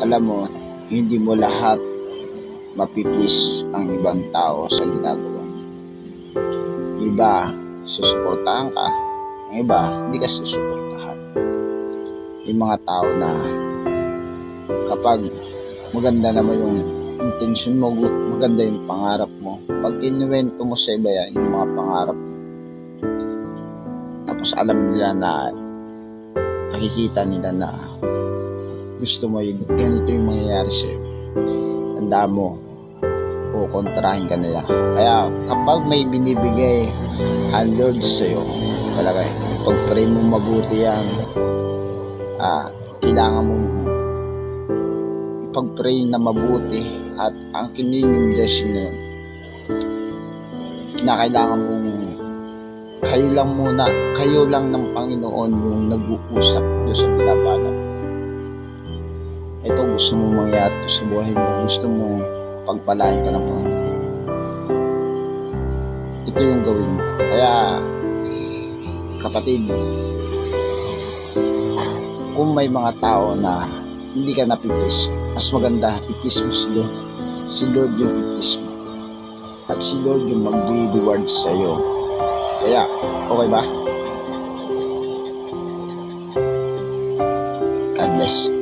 alam mo, hindi mo lahat mapiplis ang ibang tao sa ginagawa. Iba, susuportahan ka. Ang iba, hindi ka susuportahan. Yung mga tao na kapag maganda naman yung intention mo, maganda yung pangarap mo. Pag kinuwento mo sa iba yan, yung mga pangarap tapos alam nila na nakikita nila na gusto mo yung ganito yung mangyayari sa'yo. Tanda mo, o kontrahin ka nila. Kaya kapag may binibigay ang Lord sa'yo, talaga, pag-pray mo mabuti yan, ah, kailangan mo ipag-pray na mabuti at ang kinin yung blessing na yun na kailangan mong kayo lang muna, kayo lang ng Panginoon yung nag-uusap doon sa binabanat. Ito gusto mo mangyari to sa buhay mo. Gusto mo pagpalain ka ng Panginoon. Ito yung gawin mo. Kaya, kapatid, kung may mga tao na hindi ka napipis, mas maganda, ipis mo si Lord. Si Lord yung ipis mo. At si Lord yung mag-reward sa'yo. Kaya, okay ba? God bless.